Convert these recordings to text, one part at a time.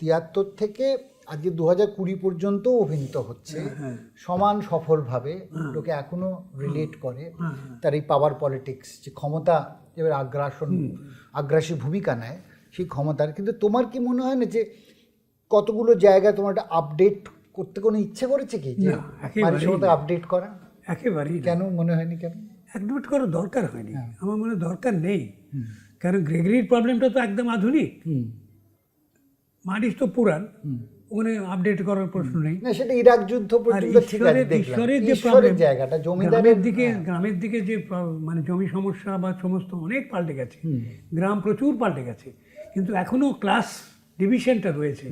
তিয়াত্তর থেকে আজকে দু হাজার কুড়ি পর্যন্ত অভিনীত হচ্ছে। হ্যাঁ। সমান সফলভাবে লোকে এখনও রিলেট করে। হ্যাঁ, তার এই পাওয়ার পলিটিক্স যে ক্ষমতা এবার আগ্রাসন আগ্রাসী ভূমিকা নেয় সেই ক্ষমতার। কিন্তু তোমার কি মনে হয় না যে কতগুলো জায়গা তোমার একটা আপডেট করতে কোনো ইচ্ছে করেছে কি? যে আপডেট করা? একেবারেই কেন মনে হয়নি কেন? অ্যাডমিট করার দরকার হয়নি। হ্যাঁ। আমার মনে দরকার নেই। কারণ গ্রেগরির প্রবলেমটা তো একদম আধুনিক। হুম তো পুরান ওখানে আপডেট করার প্রশ্ন নেই। না সেটা ইরাক যুদ্ধ পর্যন্ত ঠিক আছে ঈশ্বরের- যে problem, জায়গাটা জমিদারের গ্রামের দিকে গ্রামের দিকে যে মানে জমি সমস্যা বা সমস্ত অনেক পাল্টে গেছে। গ্রাম প্রচুর পাল্টে গেছে। কিন্তু এখনও ক্লাস ডিভিশনটা রয়েছে।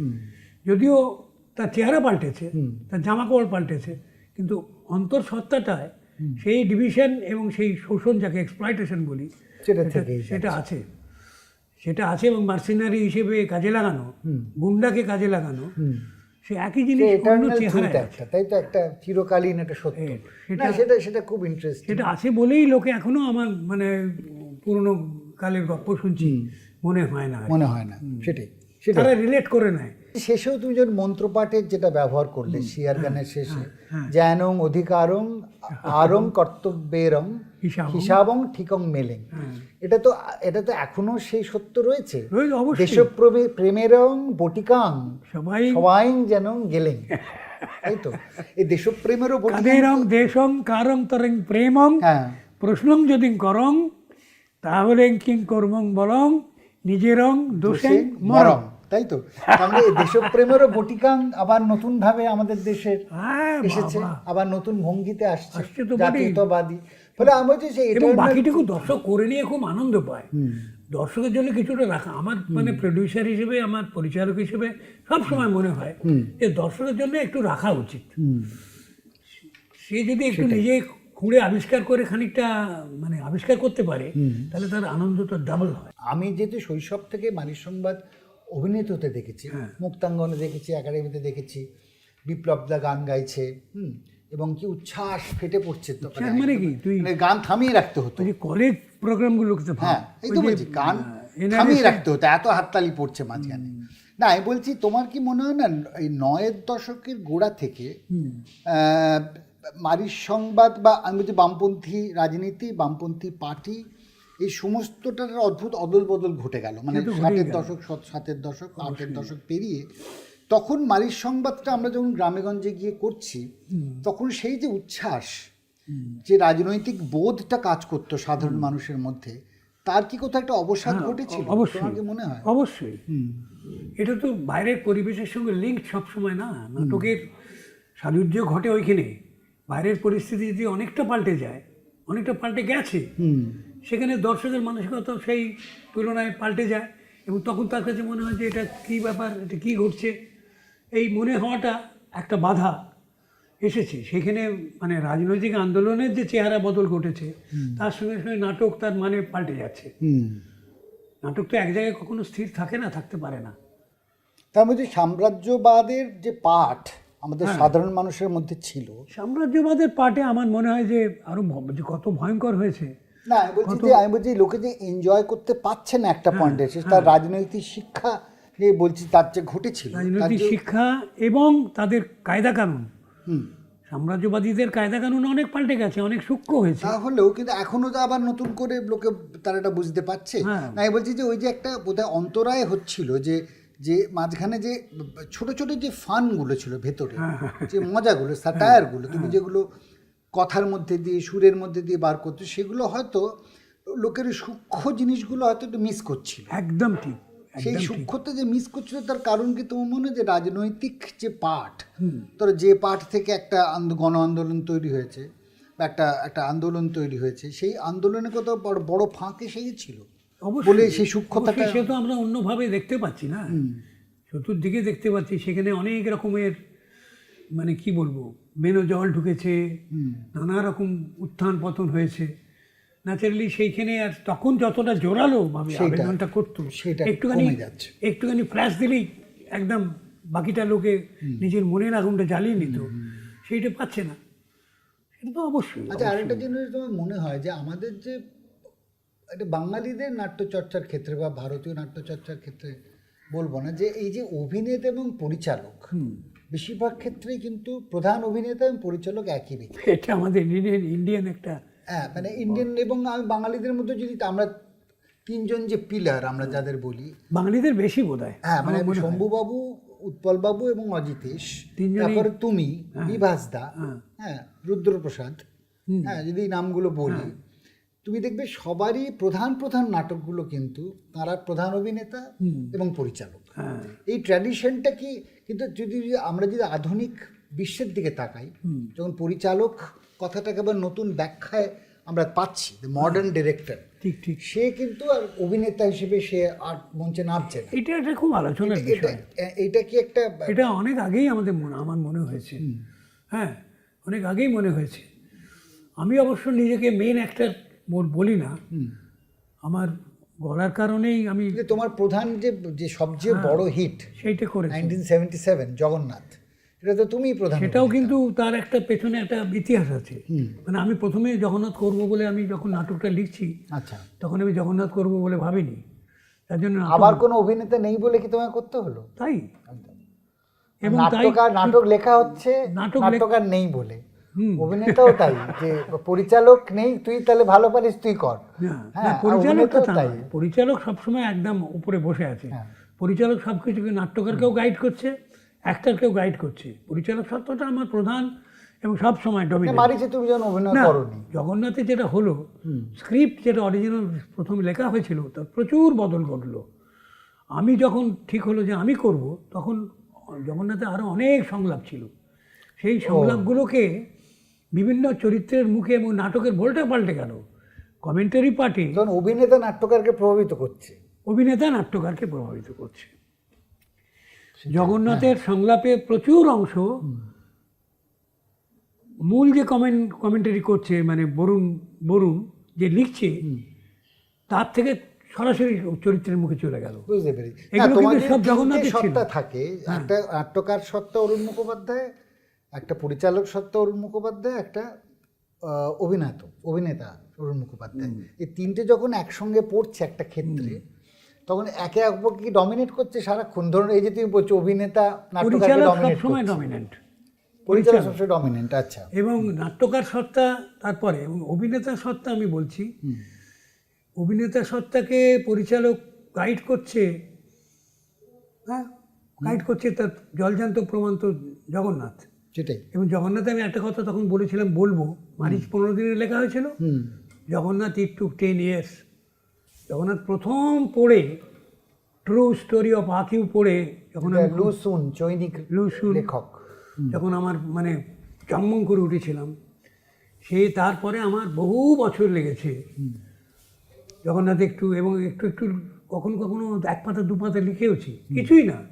যদিও তার চেহারা পাল্টেছে তার জামা কাপড় পাল্টেছে কিন্তু অন্তঃসত্ত্বাটায় সেই ডিভিশন এবং সেই শোষণ যাকে এক্সপ্লয়টেশন বলি সেটা আছে। সেটা আছে এবং মার্সিনারি হিসেবে কাজে লাগানো গুন্ডাকে কাজে লাগানো সে একই জিনিস অন্য চেহারা একটা তাই তো? একটা চিরকালীন একটা সত্য। সেটা সেটা সেটা খুব ইন্টারেস্ট সেটা আছে বলেই লোকে এখনও আমার মানে পুরনো কালের গল্প শুনছি। মনে হয় না মনে হয় না সেটাই। সেটা তারা রিলেট করে নেয়। শেষেও তুমি যখন মন্ত্রপাঠের যেটা ব্যবহার করলে শিয়ার হ্যাঁ, গানের শেষে জ্ঞানং অধিকারং আরং কর্তব্যেরং হিসাবং। ঠিকং মেলেং। হ্যাঁ। এটা তো এটা তো এখনও সেই সত্য রয়েছে। রয়েছে প্রেমেরং বটিকাং সবাই সবাই যেন গেলেন তাই তো। এই দেশপ্রেমেরও বটিকা। দেশং কারং তরং প্রেমং হ্যাঁ। প্রশ্নং যদি করং তাহলে কিং কর্মং বলং নিজেরং দোষে মরং। মরম তাই তো? তাহলে দেশপ্রেমেরও বটিকাং আবার নতুন ভাবে আমাদের দেশের হ্যাঁ এসেছে আবার নতুন ভঙ্গিতে আসছে তো জাতীয়তাবাদী। ফলে আমি বলছি যে eternal- বাকিটুকু দর্শক করে নিয়ে খুব আনন্দ পায়। দর্শকের জন্য কিছুটা রাখা। আমার মানে প্রডিউসার হিসেবে আমার পরিচালক হিসেবে সব সময় মনে হয় যে দর্শকের জন্য একটু রাখা উচিত। সে যদি একটু নিজে খুঁড়ে আবিষ্কার করে খানিকটা মানে আবিষ্কার করতে পারে তাহলে তার আনন্দটা ডাবল হয়। আমি যেহেতু শৈশব থেকে মানিক সংবাদ অভিনীত হতে দেখেছি হ্যাঁ। মুক্তাঙ্গনে দেখেছি একাডেমিতে দেখেছি বিপ্লব দা গান গাইছে হুম এবং কি উচ্ছ্বাস ফেটে পড়ছে তো মানে কি? তুই- মানে গান থামিয়ে রাখতে হতো। কলেজ প্রোগ্রামগুলোতে হ্যাঁ এই তো বলছি গান থামিয়ে রাখতে হতো এত হাততালি পড়ছে মাঝখানে। না আমি বলছি তোমার কি মনে হয় না এই নয়ের দশকের গোড়া থেকে আহ, মারির সংবাদ বা আমি বলছি বামপন্থী রাজনীতি বামপন্থী পার্টি এই সমস্তটার অদ্ভুত অদল বদল ঘটে গেল। মানে ষাটের দশক সত- ষাটের দশক আটের দশক পেরিয়ে তখন মারির সংবাদটা আমরা যখন গ্রামেগঞ্জে গিয়ে করছি তখন সেই যে উচ্ছ্বাস যে রাজনৈতিক বোধটা কাজ করতো সাধারণ মানুষের মধ্যে তার কি কোথাও একটা অবসাদ ঘটেছিল? হ্যাঁ, অবশ্যই। মনে হয়? অবশ্যই। এটা তো বাইরের পরিবেশের সঙ্গে লিঙ্ক সবসময় না। নাটকের সাযুজ্য ঘটে ওইখানে। বাইরের পরিস্থিতি যদি অনেকটা পাল্টে যায় অনেকটা পাল্টে গেছে হুম। সেখানে দর্শকের মানসিকতা সেই তুলনায় পাল্টে যায় এবং তখন তার কাছে মনে হয় যে এটা কী ব্যাপার এটা কী ঘটছে? এই মনে হওয়াটা একটা বাধা এসেছে। সেখানে মানে রাজনৈতিক আন্দোলনের যে চেহারা বদল ঘটেছে তার সঙ্গে সঙ্গে নাটক তার মানে পাল্টে যাচ্ছে। নাটক তো এক জায়গায় কখনো স্থির থাকে না থাকতে পারে না। তার মধ্যে সাম্রাজ্যবাদের যে পাঠ আমাদের হ্যাঁ। সাধারণ মানুষের মধ্যে ছিল। সাম্রাজ্যবাদের পাটে আমার মনে হয় যে আরও ভ- যে কত ভয়ঙ্কর হয়েছে না আমি বলছি যে আমি বলছি লোকে যে এনজয় করতে পারছে না একটা হ্যাঁ, পয়েন্টে তার রাজনৈতিক শিক্ষা নিয়ে বলছি তার যে ঘটেছিল। রাজনৈতিক শিক্ষা এবং তাদের কায়দা কানুন। সাম্রাজ্যবাদীদের কায়দা কানুন অনেক পাল্টে গেছে অনেক সূক্ষ্ম হয়েছে। তাহলেও কিন্তু এখনও তো আবার নতুন করে লোকে তারা এটা বুঝতে পারছে। হ্যাঁ। না আমি বলছি যে ওই যে একটা বোধহয় অন্তরায় হচ্ছিল যে যে মাঝখানে যে ছোট ছোট যে ফানগুলো ছিল ভেতরে হ্যাঁ, যে মজাগুলো স্যাটায়ারগুলো তুমি যেগুলো কথার মধ্যে দিয়ে সুরের মধ্যে দিয়ে বার করছ সেগুলো হয়তো লোকের সূক্ষ্ম জিনিসগুলো হয়তো একটু মিস করছিল। একদম ঠিক সেই সূক্ষ্মতা যে মিস করছিল তার কারণ কি তোমার মনে যে রাজনৈতিক যে পাঠ তোর যে পাঠ থেকে একটা আন্দো- গণ আন্দোলন তৈরি হয়েছে বা একটা একটা আন্দোলন তৈরি হয়েছে সেই আন্দোলনে কত বড় বড় ফাঁক এসে গেছিল বলে সেই সূক্ষ্মতাটা সে তো আমরা অন্যভাবে দেখতে পাচ্ছি না। চতুর্দিকে দেখতে পাচ্ছি সেখানে অনেক রকমের মানে কি বলব মেনো জল ঢুকেছে নানা রকম উত্থান পতন হয়েছে। ন্যাচারালি সেইখানে আর তখন যতটা জোরালো ভাবে আবেদনটা করতো একটুখানি। একটুখানি ফ্ল্যাশ দিলেই একদম বাকিটা লোকে নিজের মনের আগুনটা জ্বালিয়ে নিত। সেইটা পাচ্ছে না। সেটা তো অবশ্যই আচ্ছা আরেকটা জিনিস তোমার মনে হয় যে আমাদের যে এটা বাঙালিদের নাট্যচর্চার ক্ষেত্রে বা ভারতীয় নাট্যচর্চার ক্ষেত্রে বলব না যে এই যে অভিনেতা এবং পরিচালক বেশিরভাগ ক্ষেত্রেই কিন্তু প্রধান অভিনেতা এবং পরিচালক একই ব্যক্তি। এটা আমাদের ইন্ডিয়ান ইন্ডিয়ান একটা হ্যাঁ মানে ইন্ডিয়ান এবং আমি বাঙালিদের মধ্যে যদি আমরা তিনজন যে পিলার আমরা যাদের বলি বাঙালিদের বেশি বোধ হয় হ্যাঁ মানে শম্ভুবাবু উৎপলবাবু এবং অজিতেশ তারপরে তুমি বিভাসদা হ্যাঁ। রুদ্রপ্রসাদ হ্যাঁ যদি নামগুলো বলি তুমি দেখবে সবারই প্রধান প্রধান নাটকগুলো কিন্তু তারা প্রধান অভিনেতা এবং পরিচালক। হ্যাঁ। এই ট্র্যাডিশনটা কি কিন্তু যদি আমরা যদি আধুনিক বিশ্বের দিকে তাকাই যখন পরিচালক কথাটাকে আবার নতুন ব্যাখ্যায় আমরা পাচ্ছি মডার্ন ডিরেক্টর ঠিক ঠিক। সে কিন্তু আর অভিনেতা হিসেবে সে আর মঞ্চে নামছে এটা একটা খুব আলোচনার এটা বিষয়। এটা কি একটা এটা অনেক আগেই আমাদের মনে আমার মনে হয়েছে। হ্যাঁ অনেক আগেই মনে হয়েছে। আমি অবশ্য নিজেকে মেন অ্যাক্টার বলি না। আমার গলার কারণেই আমি তোমার প্রধান যে যে সবচেয়ে বড় হিট সেইটা করেছি। নাইনটিন সেভেন্টি সেভেন জগন্নাথ এটা তো তুমিই প্রধান সেটাও কিন্তু তার একটা পেছনে একটা ইতিহাস আছে। মানে আমি প্রথমে জগন্নাথ করব বলে আমি যখন নাটকটা লিখছি আচ্ছা। তখন আমি জগন্নাথ করব বলে ভাবিনি। তার জন্য আবার কোনো অভিনেতা নেই বলে কি তোমায় করতে হলো? তাই। এবং নাটক লেখা হচ্ছে নাটক নেই বলে। অভিনেতাও তাই যে পরিচালক নেই তুই তাহলে ভালো পারিস তুই কর। হ্যাঁ, পরিচালক তো তাই। পরিচালক সবসময় একদম উপরে বসে আছে। হ্যাঁ। পরিচালক সব কিছুকে নাট্যকারকেও গাইড করছে অ্যাক্টারকেও গাইড করছে। পরিচালক সত্যটা আমার প্রধান এবং সব সময় মারিছে তুমি যখন অভিনয় করনি। জগন্নাথে যেটা হলো স্ক্রিপ্ট যেটা অরিজিনাল প্রথম লেখা হয়েছিল তার প্রচুর বদল ঘটলো। আমি যখন ঠিক হলো যে আমি করব তখন জগন্নাথে আরও অনেক সংলাপ ছিল। সেই সংলাপগুলোকে বিভিন্ন চরিত্রের মুখে এবং নাটকের ভোলটা পাল্টে গেল। Commentary party. তখন অভিনেতা নাট্যকারকে প্রভাবিত করছে। অভিনেতা নাট্যকারকে প্রভাবিত করছে। জগন্নাথের সংলাপে প্রচুর অংশ মূল যে কমেন্ট কমেন্টারি করছে মানে বরুণ বরুণ যে লিখছে তার থেকে সরাসরি চরিত্রের মুখে চলে গেল। বুঝতে পেরেছি। না, এগুলো তোমার কিন্তু যে সব জগন্নাথের। সত্তা থাকে। একটা নাট্যকার সত্তা অরুণ মুখোপাধ্যায় একটা পরিচালক সত্তা অরুণ মুখোপাধ্যায় একটা অভিনেত অভিনেতা অরুণ মুখোপাধ্যায়। এই তিনটে যখন একসঙ্গে পড়ছে একটা ক্ষেত্রে তখন একে অপরকে কি ডমিনেট করছে সারাক্ষণ? ধরুন এই যে তুমি বলছো অভিনেতা সবসময় ডমিনেন্ট পরিচালক সবসময় ডমিনেন্ট আচ্ছা। এবং নাট্যকার সত্তা তারপরে এবং অভিনেতা সত্তা আমি বলছি অভিনেতা সত্তাকে পরিচালক গাইড করছে হ্যাঁ? গাইড করছে তার জলজান্ত প্রমাণ তো জগন্নাথ। সেটাই। এবং জগন্নাথে আমি একটা কথা তখন বলেছিলাম বলব মারিচ পনেরো দিনের লেখা হয়েছিল? Jagannath it took ten years Jagannath প্রথম পড়ে ট্রু স্টোরি অফ আকিউ পড়ে যখন আমি লুসুন চৈনিক লুসুন লেখক। যখন আমার মানে চম্মং করে উঠেছিলাম সে তারপরে আমার বহু বছর লেগেছে। জগন্নাথ একটু এবং একটু একটু কখনো কখনো এক পাতা দু পাতা লিখেওছি। কিছুই না।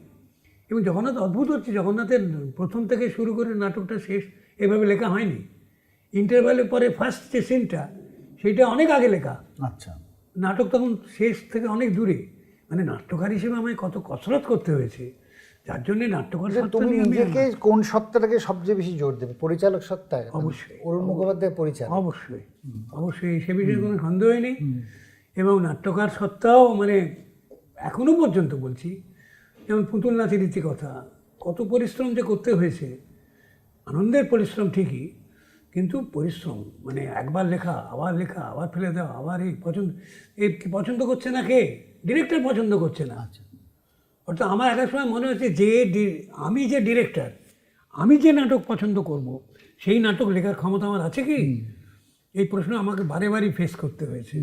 এবং জগন্নাথ অদ্ভুত হচ্ছে জগন্নাথের প্রথম থেকে শুরু করে নাটকটা শেষ এভাবে লেখা হয়নি। ইন্টারভ্যালের পরে ফার্স্ট যে সিনটা সেইটা অনেক আগে লেখা। আচ্ছা। নাটক তখন শেষ থেকে অনেক দূরে। মানে নাট্যকার হিসেবে আমায় কত কসরত করতে হয়েছে। যার জন্য নাট্যকার তুমি নিজেকে কোন সত্তাটাকে সবচেয়ে বেশি জোর দেবে? পরিচালক সত্তায় অবশ্যই। অরুণ মুখোপাধ্যায় পরিচালক। অবশ্যই। অবশ্যই সে বিষয়ে কোনো সন্দেহই নেই। এবং নাট্যকার সত্তাও মানে এখনও পর্যন্ত বলছি যেমন পুতুল নাচের কথা কত পরিশ্রম যে করতে হয়েছে আনন্দের পরিশ্রম ঠিকই কিন্তু পরিশ্রম মানে একবার লেখা আবার লেখা আবার ফেলে দেওয়া আবার এই পছন্দ এই পছন্দ করছে না কে? ডিরেক্টর পছন্দ করছে না। আচ্ছা। অর্থাৎ আমার একটা সময় মনে হচ্ছে যে আমি যে ডিরেক্টর আমি যে নাটক পছন্দ করব সেই নাটক লেখার ক্ষমতা আমার আছে কি? এই প্রশ্ন আমাকে বারে বারে ফেস করতে হয়েছে।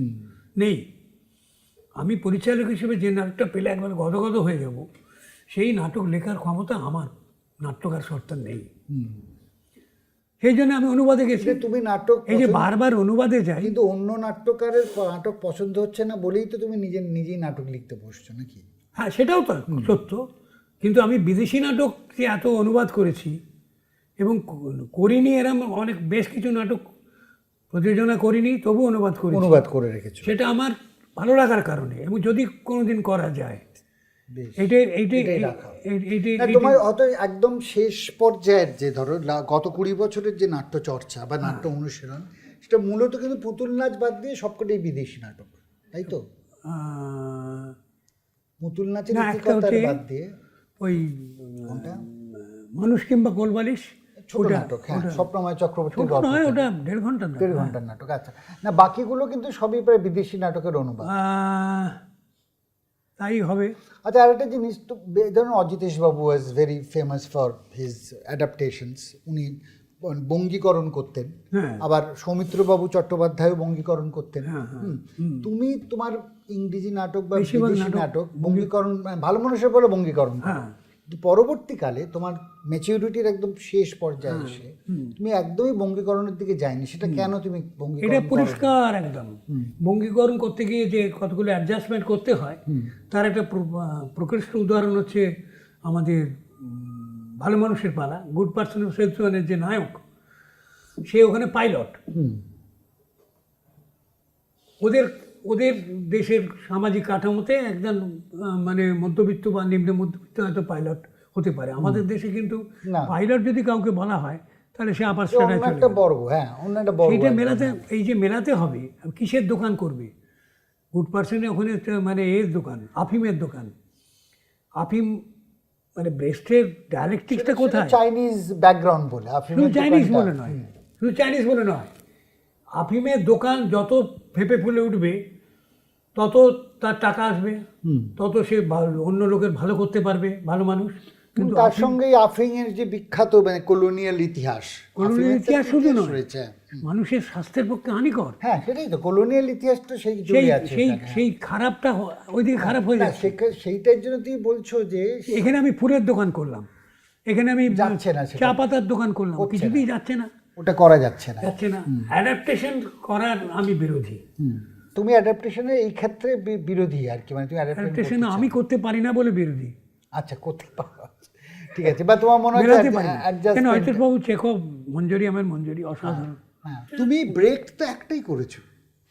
নেই। আমি পরিচালক হিসেবে যে নাটকটা পেলে একবার গদগদ হয়ে যাব। সেই নাটক লেখার ক্ষমতা আমার। নাট্যকার সত্তার নেই। সেই জন্য আমি অনুবাদে গেছি। তুমি নাটক এই যে বারবার অনুবাদে যাই কিন্তু অন্য নাট্যকারের নাটক পছন্দ হচ্ছে না বলেই তো তুমি নিজে নিজেই নাটক লিখতে বসছো নাকি? হ্যাঁ সেটাও তো সত্য। কিন্তু আমি বিদেশি নাটক যে এত অনুবাদ করেছি এবং করিনি এরম অনেক বেশ কিছু নাটক প্রযোজনা করিনি তবু অনুবাদ করি অনুবাদ করে রেখেছো। সেটা আমার ভালো লাগার কারণে। এবং যদি কোনোদিন করা যায় এটাই তোমার অত একদম শেষ পর্যায়ের যে ধরো গত কুড়ি বছরের যে নাট্য চর্চা বা নাট্য অনুশীলন সেটা মূলত কিন্তু পুতুল নাচ বাদ দিয়ে সবকটাই বিদেশি নাটক তাই তো? পুতুল নাচের বাদ দিয়ে। ওই মানুষ কিংবা গোলবালিশ? ছোট নাটক হ্যাঁ স্বপ্নময় চক্রবর্তী নয় ওটা দেড় ঘণ্টা দেড় ঘণ্টার নাটক আচ্ছা। না বাকিগুলো কিন্তু সবই প্রায় বিদেশি নাটকের অনুবাদ। তাই হবে। আচ্ছা আরেকটা জিনিস তো ধরুন অজিতেশ বাবু was very famous for his adaptations উনি বঙ্গীকরণ করতেন। হ্যাঁ। আবার সৌমিত্রবাবু চট্টোপাধ্যায়ও বঙ্গীকরণ করতেন। হ্যাঁ, হ্যাঁ। হুম। তুমি তোমার ইংরেজি নাটক বা নাটক বঙ্গীকরণ ভালো মানুষের বলে বঙ্গীকরণ হ্যাঁ। পরবর্তীকালে তোমার ম্যাচিউরিটির একদম শেষ পর্যায়ে হ্যাঁ, এসে তুমি একদমই বঙ্গীকরণের দিকে যায়নি। সেটা কেন তুমি এটা পরিষ্কার একদম। বঙ্গীকরণ করতে গিয়ে যে কতগুলো অ্যাডজাস্টমেন্ট করতে হয় তার একটা প্রকৃষ্ট উদাহরণ হচ্ছে আমাদের ভালো মানুষের পালা গুড পার্সন অফ সেলসম্যানের যে নায়ক সে ওখানে পাইলট ওদের ওদের দেশের সামাজিক কাঠামোতে একজন মানে মধ্যবিত্ত বা নিম্ন মধ্যবিত্ত হয়তো পাইলট হতে পারে। আমাদের দেশে কিন্তু পাইলট যদি কাউকে বলা হয় তাহলে সে আপার সে একটা বর্গ হ্যাঁ অন্য একটা বর্গ সেইটা মেলাতে এই যে মেলাতে হবে কিসের দোকান করবে? গুড পার্সনের ওখানে মানে এর দোকান আফিমের দোকান। আফিম মানে ব্রেস্টের ডায়ালেকটিক্সটা কোথায়? চাইনিজ ব্যাকগ্রাউন্ড বলে শুধু চাইনিজ বলে নয়। শুধু চাইনিজ বলে নয়। আফিমের দোকান যত ফেপে ফুলে উঠবে তত তার টাকা আসবে তত সে ভালো- অন্য লোকের ভালো করতে পারবে ভালো মানুষ। কিন্তু তার সঙ্গে আফিং এর যে বিখ্যাত মানে কলোনিয়াল ইতিহাস তো ইতিহাস শুধু রয়েছে মানুষের স্বাস্থ্যের পক্ষে হানিকর। হ্যাঁ সেটাই তো কলোনিয়াল ইতিহাস তো সেই সেই আছে সেই সেই খারাপটা ওইদিকে খারাপ হয়ে যাচ্ছে। সেইটার জন্য তুমি বলছো যে এখানে আমি ফুলের দোকান করলাম। এখানে আমি যাচ্ছে না চা পাতার দোকান করলাম। কিছুতেই যাচ্ছে না। ওটা করা যাচ্ছে না। যাচ্ছে না। অ্যাডাপ্টেশন করার আমি বিরোধী। হুম। তুমি অ্যাডাপ্টেশনের এই ক্ষেত্রে বিরোধী আর কি মানে তুমি অ্যাডাপ্টেশন আমি করতে পারি না বলে বিরোধী। আচ্ছা করতে পারো। ঠিক আছে বা তোমার মনে হয় কেন অজিত বাবু চেকো মঞ্জুরি আমার মঞ্জুরি অসাধারণ। হ্যাঁ তুমি ব্রেক তো একটাই করেছ।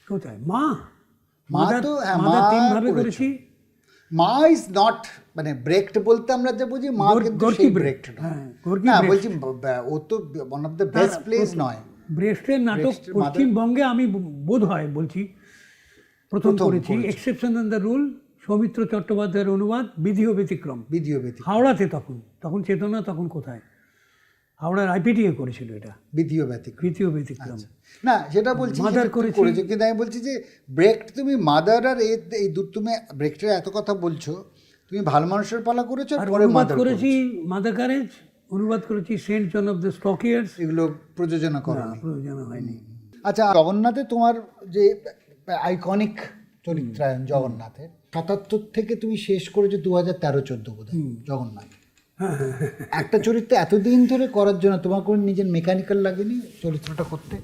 কোথায়? মা? মা তো হ্যাঁ, মা তিন ভাবে করেছি। মা ইজ নট মানে ব্রেকড বলতে আমরা যা বুঝি মা কিন্তু সেই ব্রেকড হ্যাঁ, না বলছি ও তো one of the best place নয়। ব্রেস্টের নাটক পশ্চিমবঙ্গে আমি বোধ হয় বলছি প্রথম করেছি। Exception on the rule Soumitra চট্টোপাধ্যায়ের অনুবাদ বিধি ও ব্যতিক্রম। বিধিও ব্যতিক্রম। হাওড়াতে তখন তখন চেতনা তখন কোথায়? হাওড়ার আইপিটিএ করেছিল এটা। বিধিও ব্যতিক্রম। তৃতীয় ব্যতিক্রম। না সেটা বলছি মাদার করেছি। কিন্তু আমি বলছি যে ব্রেক তুমি মাদার আর এই দু তুমি ব্রেকটার এত কথা বলছো তুমি ভালো মানুষের পালা করেছ আর পরে মাদার করেছি মাদার কারেজ অনুবাদ করেছি saint joan of the stockyards এগুলো প্রযোজনা করো প্রযোজনা হয়নি। আচ্ছা জগন্নাথে তোমার যে আইকনিক চরিত্রায়ন জগন্নাথের। সাতাত্তর থেকে তুমি শেষ করেছ দু হাজার তেরো চোদ্দ বোধ জগন্নাথ হ্যাঁ, একটা চরিত্র এতদিন ধরে করার জন্য তোমার কোনো নিজের মেকানিক্যাল লাগেনি চরিত্রটা করতে?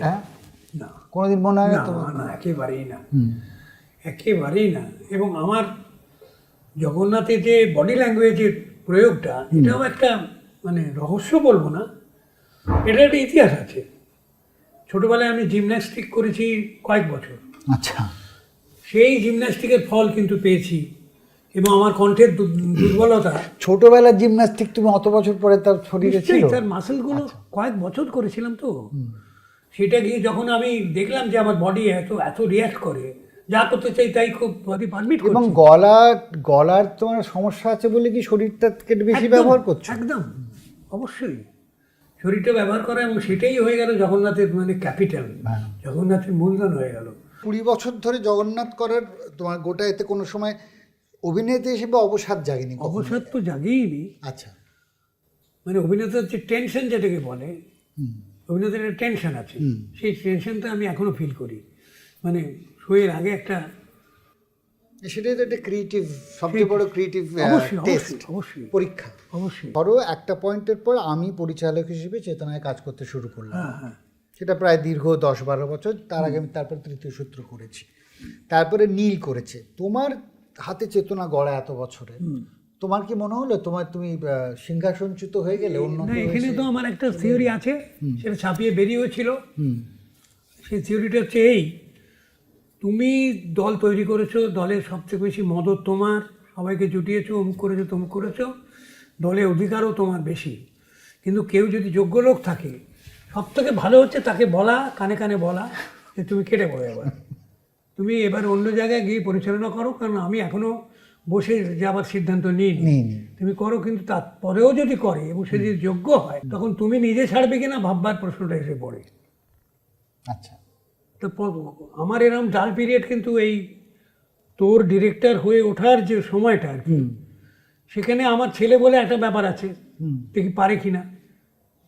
হ্যাঁ? না। কোনোদিন মনে হয় না একেবারেই না। একেবারেই না। এবং আমার জগন্নাথের যে বডি ল্যাঙ্গুয়েজের প্রয়োগটা এটাও একটা মানে রহস্য বলব না এটা একটা ইতিহাস আছে। ছোটবেলায় আমি জিমন্যাস্টিক করেছি কয়েক বছর। আচ্ছা। সেই জিমন্যাস্টিকের ফল কিন্তু পেয়েছি এবং আমার কণ্ঠের দুর্বলতা ছোটবেলার জিমন্যাস্টিক তুমি অত বছর পরে তার শরীরে ছিল? তার মাসেলগুলো কয়েক বছর করেছিলাম তো। সেটা গিয়ে যখন আমি দেখলাম যে আমার বডি এত এত রিয়াক্ট করে যা করতে চাই তাই খুব বডি পারমিট এবং গলা গলার তোমার সমস্যা আছে বলে কি শরীরটাকে বেশি ব্যবহার করছ? একদম অবশ্যই। শরীরটা ব্যবহার করা এবং সেটাই হয়ে গেল জগন্নাথের মানে ক্যাপিটাল। হ্যাঁ। জগন্নাথের মূলধন হয়ে গেল। কুড়ি বছর ধরে জগন্নাথ করার তোমার গোটা এতে কোনো সময় অভিনেতা হিসেবে অবসাদ জাগেনি অবসাদ তো জাগেইনি। আচ্ছা। মানে অভিনেতার যে টেনশন যেটাকে বলে। অভিনেতার একটা টেনশন আছে। সেই টেনশনটা আমি এখনও ফিল করি। মানে শোয়ের আগে একটা সেটাই তো একটা ক্রিয়েটিভ সবচেয়ে বড় ক্রিয়েটিভ টেস্ট অবশ্যই পরীক্ষা। অবশ্যই। ধরো একটা পয়েন্টের পর আমি পরিচালক হিসেবে চেতনায় কাজ করতে শুরু করলাম। হ্যাঁ হ্যাঁ। সেটা প্রায় দীর্ঘ দশ বারো বছর তার আগে আমি তারপর তৃতীয় সূত্র করেছি। তারপরে নীল করেছে। তোমার হাতে চেতনা গড়া এত বছরে তোমার কি মনে হলো? তোমার তুমি সিংহাসনচ্যুত হয়ে গেলে অন্য এখানে তো আমার একটা থিওরি আছে সেটা ছাপিয়ে বেরিয়েছিল সেই থিওরিটা হচ্ছে এই তুমি দল তৈরি করেছ দলের সবচেয়ে বেশি মদত তোমার সবাইকে জুটিয়েছো অমুক করেছ তমুক করেছ দলে অধিকারও তোমার বেশি। কিন্তু কেউ যদি যোগ্য লোক থাকে সব থেকে ভালো হচ্ছে তাকে বলা কানে কানে বলা যে তুমি কেটে পড়ো এবার। তুমি এবার অন্য জায়গায় গিয়ে পরিচালনা করো কারণ আমি এখনও বসে যাবার সিদ্ধান্ত নিই। তুমি করো কিন্তু তারপরেও যদি করে এবং সে যদি যোগ্য হয় তখন তুমি নিজে ছাড়বে কিনা ভাববার প্রশ্নটা এসে পড়ে। আচ্ছা। তো আমার এরকম ডাল পিরিয়ড কিন্তু এই তোর ডিরেক্টর হয়ে ওঠার যে সময়টা আর কি। সেখানে আমার ছেলে বলে একটা ব্যাপার আছে। দেখি পারে কি কিনা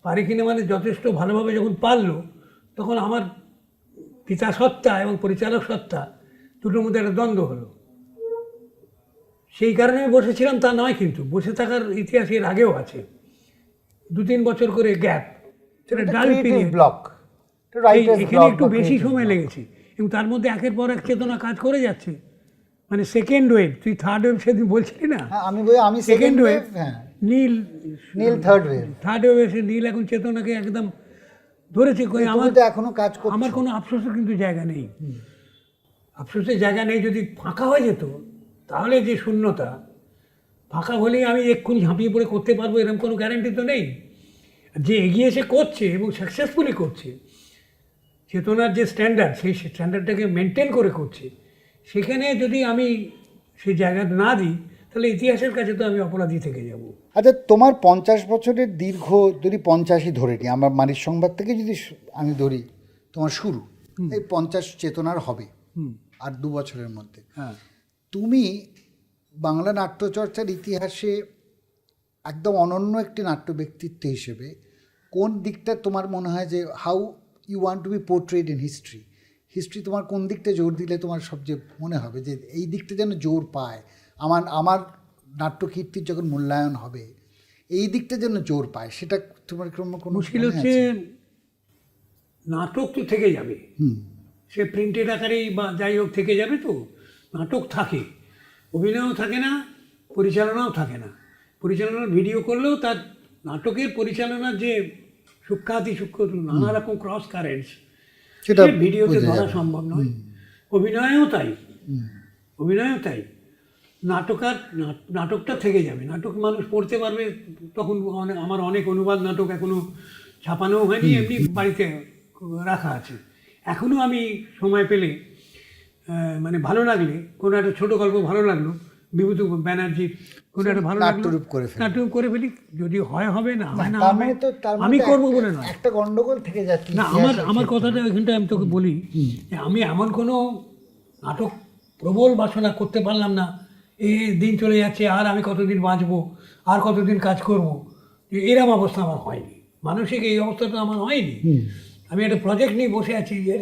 পারে কিনা মানে যথেষ্ট ভালোভাবে যখন পারল তখন আমার পিতা সত্তা এবং পরিচালক সত্তা দুটোর মধ্যে একটা দ্বন্দ্ব হলো। সেই কারণে আমি বসেছিলাম তা নয় কিন্তু। বসে থাকার ইতিহাস এর আগেও আছে। দু তিন বছর করে গ্যাপ সেটা ডাল পিরিয়ড। ব্লক এখানে একটু বেশি সময় লেগেছে। এবং তার মধ্যে একের পর এক চেতনা কাজ করে যাচ্ছে। মানে সেকেন্ড ওয়েভ তুই থার্ড ওয়েভ সেদিন বলছিলি না? হ্যাঁ আমি আমি সেকেন্ড সেকেন্ড ওয়েভ হ্যাঁ। Neel Neel third wave third wave এসে নীল এখন চেতনাকে একদম ধরেছে কই আমার এখনও কাজ আমার কোনো আফসোসের কিন্তু জায়গা নেই। আফসোসের জায়গা নেই যদি ফাঁকা হয়ে যেত তাহলে যে শূন্যতা ফাঁকা হলেই আমি এক্ষুনি ঝাঁপিয়ে পড়ে করতে পারব এরকম কোনো গ্যারান্টি তো নেই। যে এগিয়ে এসে করছে এবং সাকসেসফুলি করছে চেতনার যে স্ট্যান্ডার্ড সেই স্ট্যান্ডার্ডটাকে মেনটেন করে করছে। সেখানে যদি আমি সেই জায়গা না দিই তাহলে ইতিহাসের কাছে তো আমি অপরাধী থেকে যাব। আচ্ছা তোমার পঞ্চাশ বছরের দীর্ঘ যদি পঞ্চাশই ধরে নিই আমার মানির সংবাদ থেকে যদি আমি ধরি তোমার শুরু এই পঞ্চাশ চেতনার হবে আর দু বছরের মধ্যে। হ্যাঁ। তুমি বাংলা নাট্যচর্চার ইতিহাসে একদম অনন্য একটি নাট্য ব্যক্তিত্ব হিসেবে কোন দিকটা তোমার মনে হয় যে how you want to be portrayed in history history তোমার কোন দিকটা জোর দিলে তোমার সবচেয়ে মনে হবে যে এই দিকটা যেন জোর পায়। আমার আমার নাট্যকীর্তির যখন মূল্যায়ন হবে এই দিকটা যেন জোর পায় সেটা তোমার কোনো মুশকিল হচ্ছে নাটক তো থেকে যাবে। হুম। সে প্রিন্টেড আকারেই বা যাই হোক থেকে যাবে তো। নাটক থাকে। অভিনয়ও থাকে না পরিচালনাও থাকে না। পরিচালনার ভিডিও করলেও তার নাটকের পরিচালনার যে সূক্ষাতি সূক্ষ্ম নানা রকম ক্রস কারেন্টস সেটা ভিডিওতে ধরা সম্ভব নয়। অভিনয়েও তাই। অভিনয়ও তাই। নাটকার নাটকটা থেকে যাবে। নাটক মানুষ পড়তে পারবে তখন অনেক আমার অনেক অনুবাদ নাটক এখনও ছাপানো হয়নি এমনি বাড়িতে রাখা আছে। এখনও আমি সময় পেলে মানে ভালো লাগলে কোনো একটা ছোটো গল্প ভালো লাগল বিভূত ব্যানার্জির কোনো একটা ভালো নাট্যরূপ করে ফেলি। নাট্যরূপ করে ফেলি। যদি হয় হবে না হয় না হবে। মানে আমি করব বলে নয়। একটা গন্ডগোল থেকে যাচ্ছে না আমার আমার কথাটা ওইখানটা আমি তোকে বলি। যে আমি এমন কোনো নাটক প্রবল বাসনা করতে পারলাম না। এ দিন চলে যাচ্ছে আর আমি কতদিন বাঁচবো আর কতদিন কাজ করব? এরম অবস্থা আমার হয়নি। মানসিক এই অবস্থাটা আমার হয়নি। আমি একটা প্রজেক্ট নিয়ে বসে আছি যে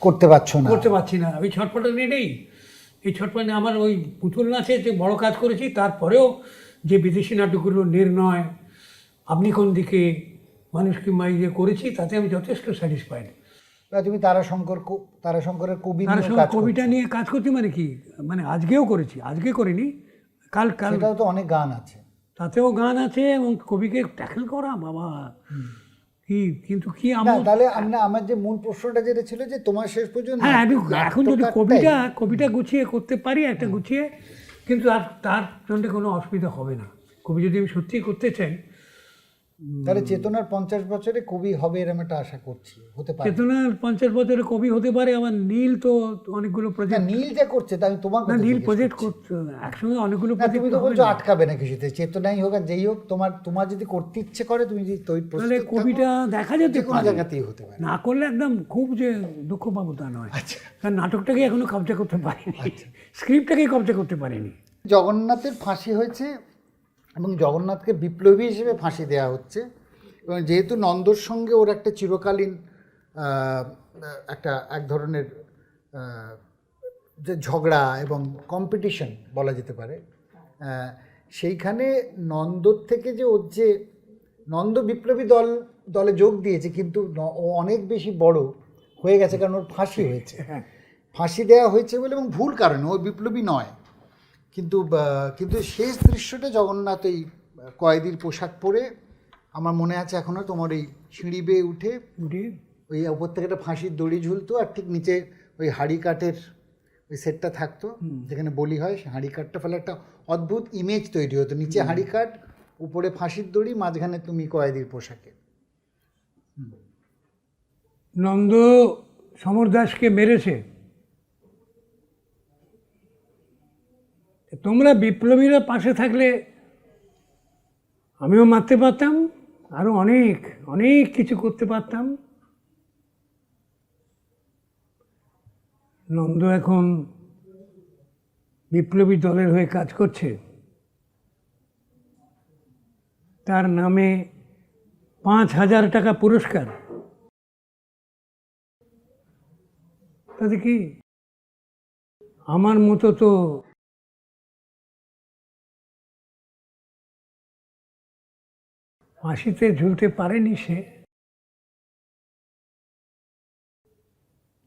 করতে পারছ না। করতে পারছি না। আমি ছটফটা নিয়ে নেই এই ছটফটা আমার ওই পুতুল নাচে যে বড় কাজ করেছি তারপরেও যে বিদেশি নাটকগুলো নির্ণয় আপনি কোন দিকে মানুষ কিংবা এই যে করেছি তাতে আমি যথেষ্ট স্যাটিসফাইড তুমি তারাশঙ্কর কো- তারাশঙ্করের কবি তার নিয়ে কাজ কবিতা নিয়ে কাজ করছি মানে কি? মানে আজকেও করেছি আজকে করিনি কাল কাল তো অনেক গান আছে। তাতেও গান আছে এবং কবিকে ট্যাকেল করা বাবা। কি কিন্তু কি আমার তাহলে আমরা আমার যে মূল প্রশ্নটা যেটা ছিল যে তোমার শেষ পর্যন্ত হ্যাঁ আমি এখন যদি কবিটা কবিটা গুছিয়ে করতে পারি একটা গুছিয়ে কিন্তু আর তার জন্য কোনো অসুবিধা হবে না। কবি যদি আমি সত্যি করতে চাই তাহলে চেতনার পঞ্চাশ বছরে কবি হবে এরকম একটা আশা করছি হতে পারে। চেতনার পঞ্চাশ বছরে কবি হতে পারে আবার নীল তো অনেকগুলো প্রজেক্ট নীল যা করছে তা আমি তোমার নীল প্রজেক্ট করছে। একসঙ্গে অনেকগুলো তুমি তো বলছো আটকাবে না কিছুতে চেতনাই হোক আর যেই হোক তোমার তোমার যদি করতে ইচ্ছে করে তুমি যদি তৈরি তাহলে কবিটা দেখা যেতে কোনো জায়গাতেই হতে পারে। না করলে একদম খুব যে দুঃখ পাবো তা নয়। আচ্ছা। কারণ নাটকটাকে এখনও কবজা করতে পারিনি। স্ক্রিপ্টটাকে কবজা করতে পারিনি। জগন্নাথের ফাঁসি হয়েছে এবং জগন্নাথকে বিপ্লবী হিসেবে ফাঁসি দেওয়া হচ্ছে। এবং যেহেতু নন্দর সঙ্গে ওর একটা চিরকালীন একটা এক ধরনের যে ঝগড়া এবং কম্পিটিশন বলা যেতে পারে সেইখানে নন্দর থেকে যে ওর যে নন্দ বিপ্লবী দল দলে যোগ দিয়েছে কিন্তু ও অনেক বেশি বড় হয়ে গেছে কারণ ওর ফাঁসি হয়েছে। ফাঁসি দেওয়া হয়েছে বলে এবং ভুল কারণে ও বিপ্লবী নয়। কিন্তু কিন্তু শেষ দৃশ্যটা জগন্নাথ এই কয়েদির পোশাক পরে আমার মনে আছে এখনও তোমার এই সিঁড়ি বেয়ে উঠে ওই উপর থেকে একটা ফাঁসির দড়ি ঝুলতো আর ঠিক নিচে ওই হাড়ি কাঠের ওই সেটটা থাকতো যেখানে বলি হয় সে হাঁড়ি কাঠটা ফলে একটা অদ্ভুত ইমেজ তৈরি হতো। নিচে হাঁড়ি কাঠ উপরে ফাঁসির দড়ি মাঝখানে তুমি কয়েদির পোশাকে। নন্দ সমর দাসকে মেরেছে? তোমরা বিপ্লবীরা পাশে থাকলে আমিও মারতে পারতাম আরও অনেক অনেক কিছু করতে পারতাম। নন্দ এখন বিপ্লবী দলের হয়ে কাজ করছে। তার নামে পাঁচ হাজার টাকা পুরস্কার। তাতে কি? আমার মতো তো ফাঁসিতে ঝুলতে পারেনি সে।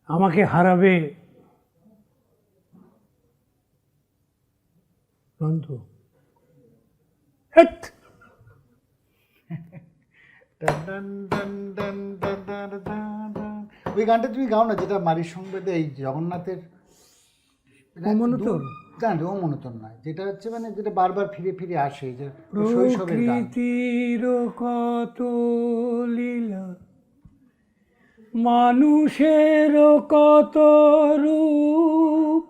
আমাকে হারাবে। বন্ধু ওই গানটা তুমি গাও না যেটা মারি সংবেদে এই জগন্নাথের? কমনতর। নয়। যেটা হচ্ছে মানে যেটা বারবার ফিরে ফিরে আসে, যে শৈশবের কত লীলা, মানুষের কত রূপ,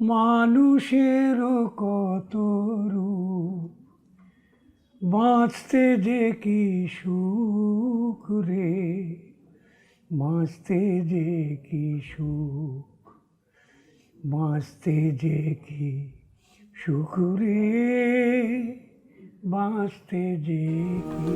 মানুষের কত রূপ, বাঁচতে যে কি সুখ রে, বাঁচতে যে কি সুখ বাঁচতে যে কি শুকুরে বাঁচতে যে কি।